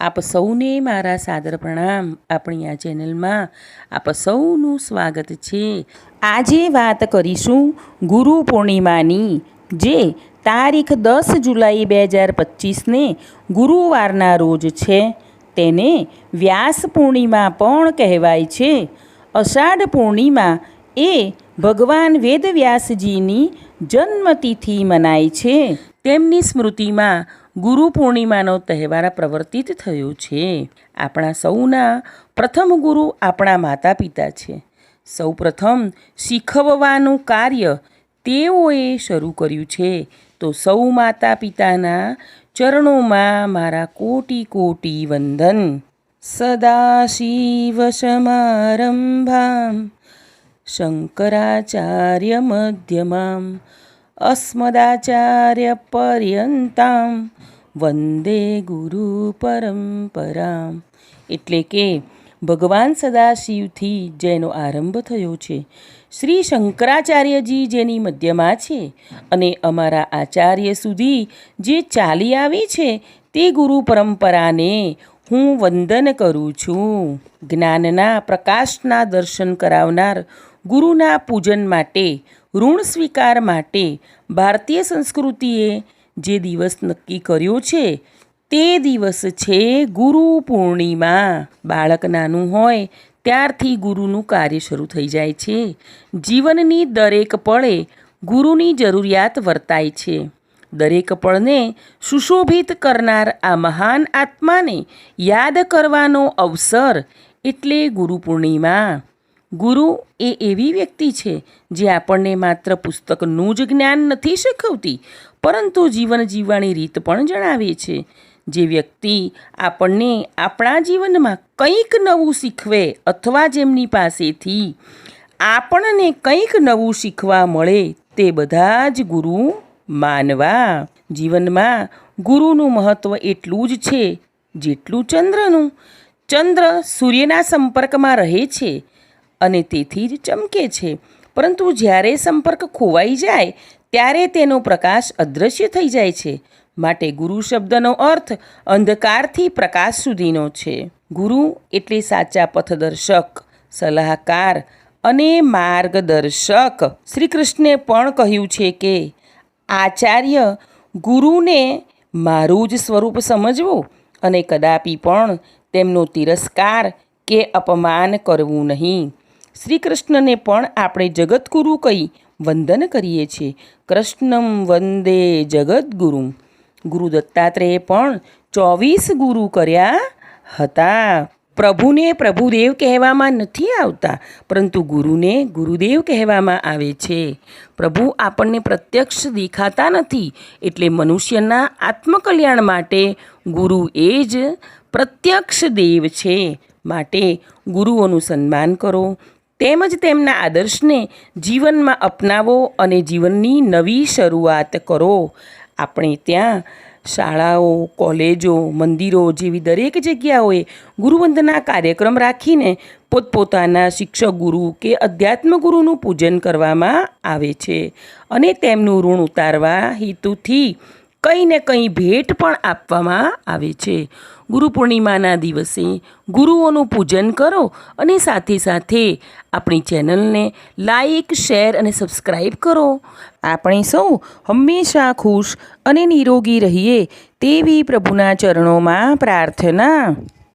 આપ સૌને મારા સાદર પ્રણામ. આપણી આ ચેનલમાં આપ સૌનું સ્વાગત છે. આજે વાત કરીશું ગુરુ પૂર્ણિમાની, જે તારીખ દસ જુલાઈ બે હજાર પચીસને ગુરુવારના રોજ છે. તેને વ્યાસ પૂર્ણિમા પણ કહેવાય છે. અષાઢ પૂર્ણિમા એ ભગવાન વેદવ્યાસજીની જન્મતિથિ મનાય છે. તેમની સ્મૃતિમાં ગુરુ પૂર્ણિમાનો તહેવાર પ્રવર્તિત થયો છે. આપણા સૌના પ્રથમ ગુરુ આપણા માતા પિતા છે. સૌ પ્રથમ શીખવવાનું કાર્ય તેઓએ શરૂ કર્યું છે. તો સૌ માતા પિતાના ચરણોમાં મારા કોટી કોટી વંદન. સદાશિવ સમારંભામ. શંકરાચાર્ય મધ્યમામ. અસ્મદાચાર્ય પર્યંતામ વંદે ગુરુ પરંપરામ એટલે કે ભગવાન સદાશિવથી જેનો આરંભ થયો છે, શ્રી શંકરાચાર્યજી જેની મધ્યમાં છે અને અમારા આચાર્ય સુધી જે ચાલી આવી છે તે ગુરુ પરંપરાને હું વંદન કરું છું. જ્ઞાનના પ્રકાશના દર્શન કરાવનાર ગુરુના પૂજન માટે ઋણ સ્વીકાર માટે ભારતીય સંસ્કૃતિએ જે દિવસ નક્કી કર્યો છે, તે દિવસ છે ગુરુ પૂર્ણિમા. બાળક નાનું હોય ત્યારથી ગુરુનું કાર્ય શરૂ થઈ જાય છે. જીવનની દરેક પળે ગુરુની જરૂરિયાત વર્તાય છે. દરેક પળને સુશોભિત કરનાર આ મહાન આત્માને યાદ કરવાનો અવસર એટલે ગુરુ પૂર્ણિમા. ગુરુ એ એવી વ્યક્તિ છે જે આપણને માત્ર પુસ્તકનું જ જ્ઞાન નથી શીખવતી, પરંતુ જીવન જીવવાની રીત પણ જણાવે છે. જે વ્યક્તિ આપણને આપણા જીવનમાં કંઈક નવું શીખવે અથવા જેમની પાસેથી આપણને કંઈક નવું શીખવા મળે, તે બધા જ ગુરુ માનવા. જીવનમાં ગુરુનું મહત્ત્વ એટલું જ છે જેટલું ચંદ્રનું. ચંદ્ર સૂર્યના સંપર્કમાં રહે છે અને તેથી જ ચમકે છે. પરંતુ જ્યારે સંપર્ક ખોવાઈ જાય, ત્યારે તેનો પ્રકાશ અદૃશ્ય થઈ જાય છે. માટે ગુરુ શબ્દનો અર્થ અંધકારથી પ્રકાશ સુધીનો છે. ગુરુ એટલે સાચા પથદર્શક, સલાહકાર અને માર્ગદર્શક. શ્રી કૃષ્ણે પણ કહ્યું છે કે, આચાર્ય, ગુરુને મારું જ સ્વરૂપ સમજવું અને કદાપી પણ તેમનો તિરસ્કાર કે અપમાન કરવું નહીં. શ્રી કૃષ્ણને પણ આપણે જગતગુરુ કહી વંદન કરીએ છીએ. કૃષ્ણમ વંદે જગદગુરુ. ગુરુ દત્તાત્રેય પણ ચોવીસ ગુરુ કર્યા હતા. પ્રભુને પ્રભુદેવ કહેવામાં નથી આવતા, પરંતુ ગુરુને ગુરુદેવ કહેવામાં આવે છે. પ્રભુ આપણને પ્રત્યક્ષ દેખાતા નથી, એટલે મનુષ્યના આત્મકલ્યાણ માટે ગુરુ એ જ પ્રત્યક્ષ દેવ છે. માટે ગુરુઓનું સન્માન કરો તેમજ તેમના આદર્શને જીવનમાં અપનાવો અને જીવનની નવી શરૂઆત કરો. આપણે ત્યાં શાળાઓ, કોલેજો, મંદિરો જેવી દરેક જગ્યાઓએ ગુરુવંદના કાર્યક્રમ રાખીને પોતપોતાના શિક્ષક ગુરુ કે અધ્યાત્મ ગુરુનું પૂજન કરવામાં આવે છે અને તેમનું ઋણ ઉતારવા હેતુથી કંઈ ને કંઈ ભેટ પણ આપવામાં આવે છે. ગુરુ પૂર્ણિમાના દિવસે ગુરુઓનું પૂજન કરો અને સાથે સાથે આપણી ચેનલને લાઈક, શેર અને સબસ્ક્રાઈબ કરો. આપણે સૌ હંમેશા ખુશ અને નિરોગી રહીએ તેવી પ્રભુના ચરણોમાં પ્રાર્થના